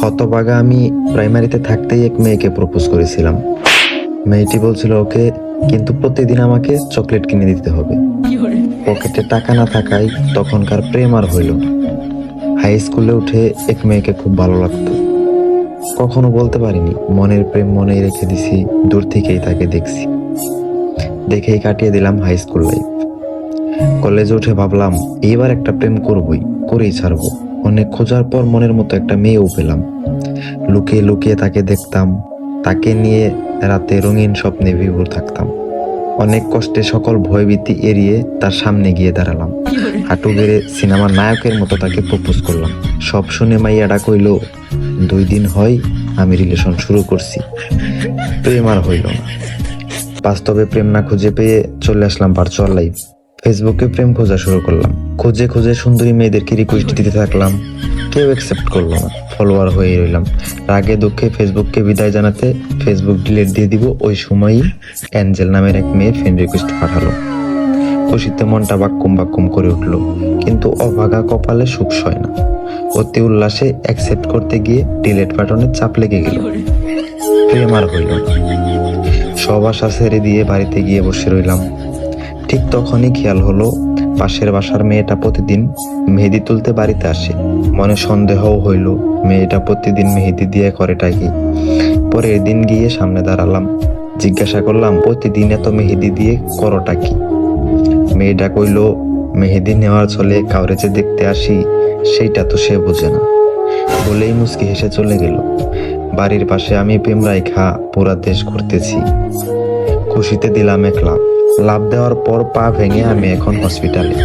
হতবাগা আমি প্রাইমারিতে থাকতেই এক মেয়েকে প্রপোজ করেছিলাম। মেয়েটি বলছিল ওকে, কিন্তু প্রতিদিন আমাকে চকলেট কিনে দিতে হবে। পকেটে টাকা না থাকায় তখনকার প্রেম আর হইল হাই স্কুলে উঠে এক মেয়েকে খুব ভালো লাগতো। কখনো বলতে পারিনি, মনের প্রেম মনেই রেখে দিছি, দূর থেকেই তাকে দেখছি। দেখেই কাটিয়ে দিলাম হাই স্কুল লাইফ। কলেজে উঠে ভাবলাম, এইবার একটা প্রেম করবই, করেই ছাড়বো। অনেক খোঁজার পর মনের মতো একটা মেয়েও পেলাম। লুকিয়ে লুকিয়ে তাকে দেখতাম, তাকে নিয়ে রাতে রঙিন স্বপ্নে বিভোর থাকতাম। অনেক কষ্টে সকল ভয়ভীতি এড়িয়ে তার সামনে গিয়ে দাঁড়ালাম। হাঁটু বেড়ে সিনেমার নায়কের মতো তাকে প্রপোজ করলাম। সব শুনে মাইয়াডা কইল, দুই দিন হয় আমি রিলেশন শুরু করছি। প্রেম আর হইল না। বাস্তবে প্রেম না খুঁজে পেয়ে চলে আসলাম ভার্চুয়াল লাইফ ফেসবুকে প্রেম খোঁজা শুরু করলাম। খুঁজে খুঁজে সুন্দরী মেয়েদেরকে রিকোয়েস্ট দিতে থাকলাম, কেউ অ্যাকসেপ্ট করল না। ফলোয়ার হয়ে রইলাম। রাগে দুঃখে ফেসবুককে বিদায় জানাতে ফেসবুক ডিলিট দিয়ে দিব ওই সময়ই অ্যাঞ্জেল নামের এক মেয়ে ফ্রেন্ড রিকোয়েস্ট পাঠালো। খুশিতে মনটা বাক্কুম বাক্কুম করে উঠল, কিন্তু অভাগা কপালে সুখ সয় না। অতি উল্লাসে অ্যাকসেপ্ট করতে গিয়ে ডিলেট বাটনে চাপ লেগে গেল। প্রেম আর হইল সব আশা ছেড়ে দিয়ে বাড়িতে গিয়ে বসে রইলাম। ঠিক তখনই খেয়াল হলো, পাশের বাসার মেয়েটা প্রতিদিন মেহেদি তুলতে বাড়িতে আসে। মনে সন্দেহও হইল, মেয়েটা প্রতিদিন মেহেদি দিয়ে করেটা কি পরের দিন গিয়ে সামনে দাঁড়ালাম, জিজ্ঞাসা করলাম, প্রতিদিন এত মেহেদি দিয়ে করোটা কি? মেয়েটা কইল, মেহেদি নেওয়ার চলে কাউরে যে দেখতে আসি, সেইটা তো সে বোঝে না। বলেই মুসকি হেসে চলে গেল। বাড়ির পাশে আমি প্রেম রাইখা পুরা দেশ ঘুরতেছি। খুশিতে দিলাম এক লাভ। লাভ দেওয়ার পর পা ভেঙে আমি এখন হসপিটালে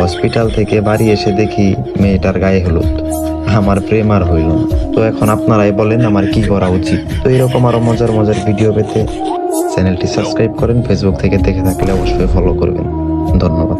হসপিটাল থেকে বাড়ি এসে দেখি মেয়েটার গায়ে হলুদ। আমার প্রেম আর হইল না। তো এখন আপনারাই বলেন আমার কি করা উচিত। তো এরকম আরও মজার মজার ভিডিও পেতে চ্যানেলটি সাবস্ক্রাইব করেন। ফেসবুক থেকে দেখে থাকলে অবশ্যই ফলো করবেন। ধন্যবাদ।